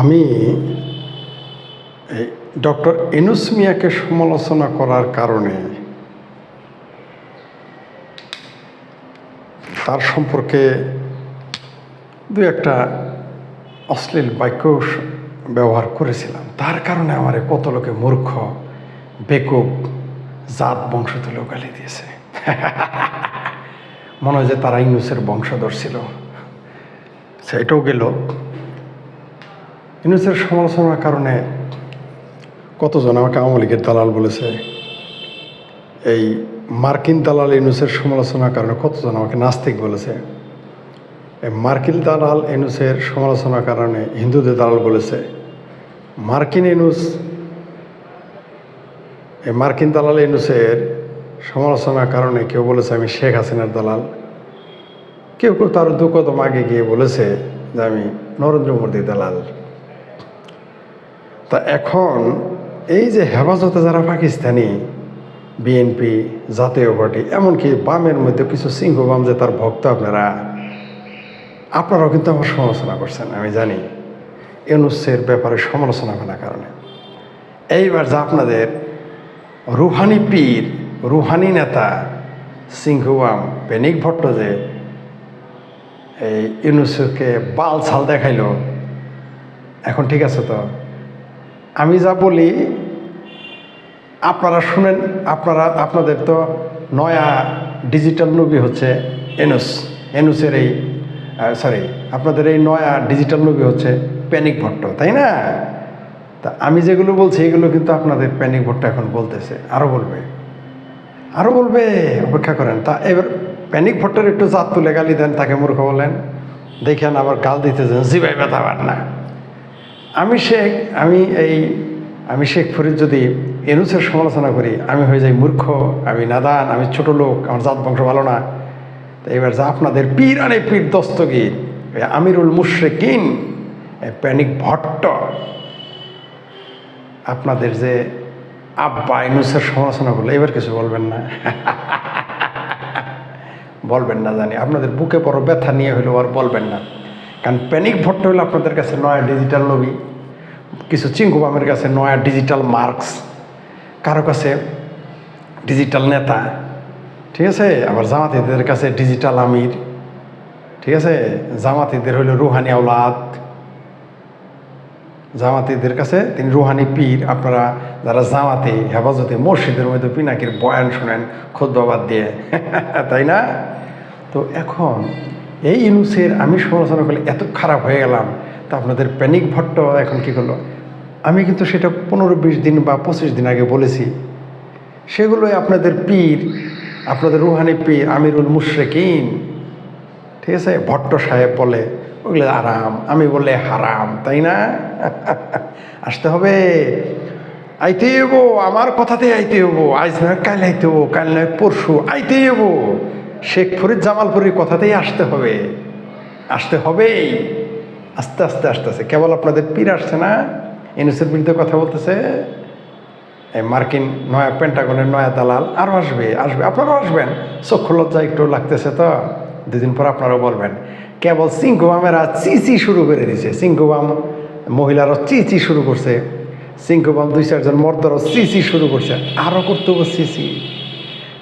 আমি এই ডক্টর এনুস মিয়াকে সমালোচনা করার কারণে তার সম্পর্কে দু একটা অশ্লীল বাক্য ব্যবহার করেছিলাম। তার কারণে আমার কত লোকে মূর্খ, বেকুব, জাত বংশ তুলেও গালি দিয়েছে। মনে হয় যে তারা ইনুসের বংশধর ছিল। সেটাও গেল। ইউনুসের সমালোচনার কারণে কতজন আমাকে আওয়ামী লীগের দালাল বলেছে? এই মার্কিন দালাল ইউনুসের সমালোচনার কারণে কতজন আমাকে নাস্তিক বলেছে? এই মার্কিন দালাল ইউনুসের সমালোচনার কারণে হিন্দুদের দালাল বলেছে। মার্কিন ইউনুস, এই মার্কিন দালাল ইউনুসের সমালোচনার কারণে কেউ বলেছে আমি শেখ হাসিনার দালাল। কেউ কেউ তার দু কদম আগে গিয়ে বলেছে যে আমি নরেন্দ্র মোদীর দালাল। তা এখন এই যে হেফাজতে যারা পাকিস্তানি বিএনপি জাতীয় পার্টি, এমনকি বামের মধ্যে কিছু সিংহ বাম যে তার ভক্ত আপনারা, আপনারাও কিন্তু আমার সমালোচনা করছেন, আমি জানি। ইউনুসের ব্যাপারে সমালোচনা করার কারণে। এইবার যা আপনাদের রুহানি পীর, রুহানি নেতা সিংহুয়াম পেনিক ভট্ট যে এই ইউনুসকে বাল ছাল দেখাইল, এখন ঠিক আছে তো? আমি যা বলি, আপনারা শুনেন, আপনারা, আপনাদের তো নয়া ডিজিটাল নবী হচ্ছে এনুস এনুসের এই সরি আপনাদের এই নয়া ডিজিটাল নবী হচ্ছে প্যানিক ভট্ট তাই না? তা আমি যেগুলো বলছি, এগুলো কিন্তু আপনাদের প্যানিক ভট্ট এখন বলতেছে। আরও বলবে। আরও বলবে, অপেক্ষা করেন। তা এবার প্যানিক ভট্টের একটু জাত তুলে গালি দেন, তাকে মূর্খ বলেন। দেখেন আবার গাল দিতেছেন জিবাই ব্যথা না। আমি শেখ, আমি এই, আমি শেখ ফরিদ যদি এনুসের সমালোচনা করি, আমি হয়ে যাই মূর্খ, আমি নাদান, আমি ছোট লোক, আমার জাত বংশ ভালো না। তো এবার যা আপনাদের পীর আনে পীর দস্তগীর আমিরুল মুশ্রেকিন প্যানিক ভট্ট। আপনাদের যে আব্বা ইনুসের সমালোচনা করলে, এবার কিছু বলবেন না। বলবেন না জানি, আপনাদের বুকে বড় ব্যথা নিয়ে হলেও আর বলবেন না। কারণ প্যানিক ভট্ট হলো আপনাদের কাছে নয়া ডিজিটাল লবি কিছু চিঙ্কুবামের কাছে নয়া ডিজিটাল মার্কস কারও কাছে ডিজিটাল নেতা, ঠিক আছে? আবার জামাতিদের কাছে ডিজিটাল আমির, ঠিক আছে? জামাতিদের হইল রুহানি আওলাদ। জামাতিদের কাছে তিনি রুহানি পীর, আপনারা যারা জামাতে, হেফাজতে, মসজিদের মধ্যে পিনাকির বয়ান শোনেন খোদ্বাবাদ দিয়ে, তাই না? তো এখন এই ইনুসের আমি সমালোচনা করলে এত খারাপ হয়ে গেলাম, তা আপনাদের প্যানিক ভট্ট এখন কি করল? আমি কিন্তু সেটা পনেরো বিশ দিন বা পঁচিশ দিন আগে বলেছি। সেগুলোই আপনাদের পীর, আপনাদের রুহানি পীর আমিরুল মুশরেকিন, ঠিক আছে? ভট্ট সাহেব বলে, ওগুলো আরাম। আমি বললে, হারাম। তাই না? আসতে হবে। আইতে হব আমার কথাতে আইতে হব আজ নয়, কাল আইতে হব কাল নয়, পরশু আইতে হব শেখ ফরিদ জামালপুরের কথাতেই আসতে হবে। আসতে হবেই। আস্তে আস্তে আসতেছে কেবল আপনাদের পীর আসছে না? এনএসের বিরুদ্ধে কথা বলতেছে? মার্কিন নয়া পেন্টাগনের নয়া দালাল আরও আসবে আসবে। আপনারাও আসবেন। চক্ষু লজ্জা একটু লাগতেছে তো। দুদিন পর আপনারাও বলবেন। কেবল সিংকুবামেরা চিচি শুরু করে দিছে। সিংকুবাম মহিলারও চিচি শুরু করছে। সিংকুবাম দুই চারজন মর্দরও চিচি শুরু করছে। আরও করতে হবে চিচি।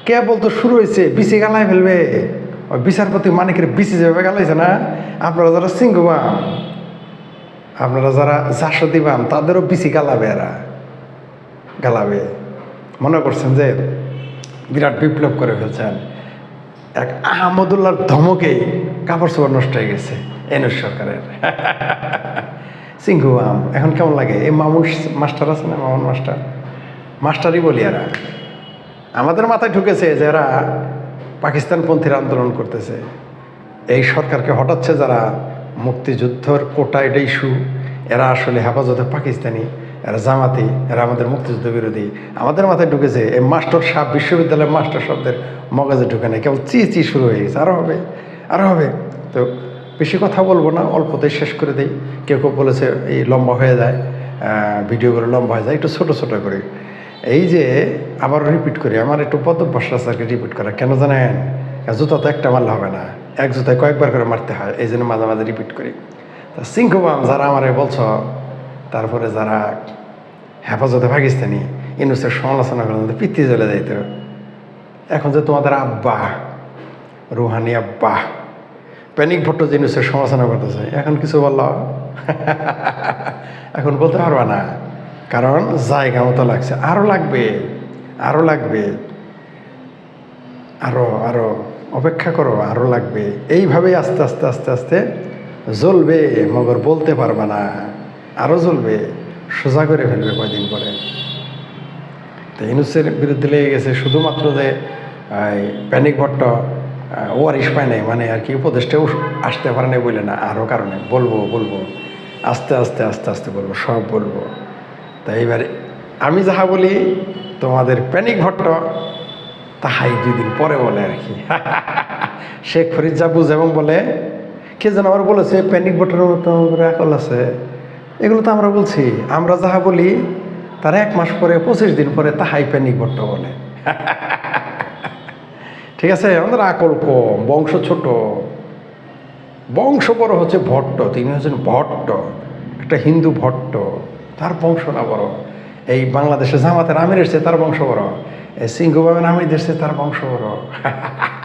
কেবল তো শুরু হয়েছে, বিসি গালায় ফেলবে। ওই বিচারপতি মানিকের বিসি যেভাবে গালাইছে না, আপনারা যারা সিংকুবাম আপনারা যারা জাসদি বাম তাদেরও বিসি গালাবে এরা। গালাবে। মনে করছেন যে বিরাট বিপ্লব করে ফেলছেন। এক আহমদুল্লাহর ধমকে কাপড় চোপড় নষ্ট হয়ে গেছে এনুস সরকারের। সিংহুয়াম এখন কেমন লাগে? এই মামুন মাস্টার আছে না, মামুন মাস্টার? মাস্টারই বলি এরা। আমাদের মাথায় ঢুকেছে যে এরা পাকিস্তানপন্থীর আন্দোলন করতেছে। এই সরকারকে হটাচ্ছে যারা মুক্তিযুদ্ধর কোটা এটা ইস্যু এরা আসলে হেফাজতে পাকিস্তানি, এরা জামাতি, এরা আমাদের মুক্তিযুদ্ধ বিরোধী। আমাদের মাথায় ঢুকেছে এই মাস্টার সাহেব, বিশ্ববিদ্যালয়ের মাস্টার শব্দের মগজে ঢুকে নেই। কেবল চি চি শুরু হয়ে গেছে। আরও হবে আরও হবে। তো বেশি কথা বলব না, অল্পতেই শেষ করে দিই। কেউ কেউ বলেছে এই লম্বা হয়ে যায় ভিডিওগুলো লম্বা হয়ে যায়, একটু ছোটো ছোটো করে। এই যে আবার রিপিট করি, আমার একটু পদভ্যাস আছে আর কি রিপিট করা। কেন জানেন? জুতা তো একটা মারলে হবে না। এক জুতায় কয়েকবার করে মারতে হয়, এই জন্য মাঝে মাঝে রিপিট করি। তা সিংহবাম যারা আমারে বলছ, তারপরে যারা হেফাজতে পাকিস্তানি, ইনুসের সমালোচনা করেন পিত্তি চলে যাইত। এখন যে তোমাদের আব্বা, রুহানি আব্বা, প্যানিক ভট্ট যে ইনুসের সমালোচনা করতেছে, এখন কিছু বলল? এখন বলতে পারবা না। কারণ জায়গা মতো লাগছে। আরও লাগবে আরও লাগবে। আরও আরও অপেক্ষা করো আরও লাগবে। এইভাবেই আস্তে আস্তে আস্তে আস্তে জ্বলবে মগর বলতে পারবে না। আরও জ্বলবে সোজা করে ফেলবে কয়দিন পরে। তো ইনুসের বিরুদ্ধে লেগে গেছে শুধুমাত্র যে প্যানিক ভট্ট আহ, ওয়ারিশ পায় নাই মানে আর কি উপদেশটাও আসতে পারে নাই বলে না আরও কারণে। বলব বলব। আস্তে আস্তে আস্তে আস্তে বলব সব বলব। তা এবারে আমি যাহা বলি, তোমাদের প্যানিক ভট্ট, তাহাই দুই দিন পরে বলে আর কি। শেখ ফরিদ যা বুঝে এবং বলে, কে যেন আমার বলেছে, প্যানিক ভট্টের মতো রাখল আছে। এগুলো তো আমরা বলছি, আমরা যাহা বলি, তার এক মাস পরে, পঁচিশ দিন পরে তাহাই প্যানিক ভট্ট বলে। ঠিক আছে, আমাদের আকল কম, বংশ ছোট। বংশ বড় হচ্ছে ভট্ট, তিনি হচ্ছেন ভট্ট, একটা হিন্দু ভট্ট। তার বংশ না বড়। এই বাংলাদেশে জামাতের আমির এসছে তার বংশ বড়। এই সিংহ বাবেন আমির এসছে তার বংশ বড়।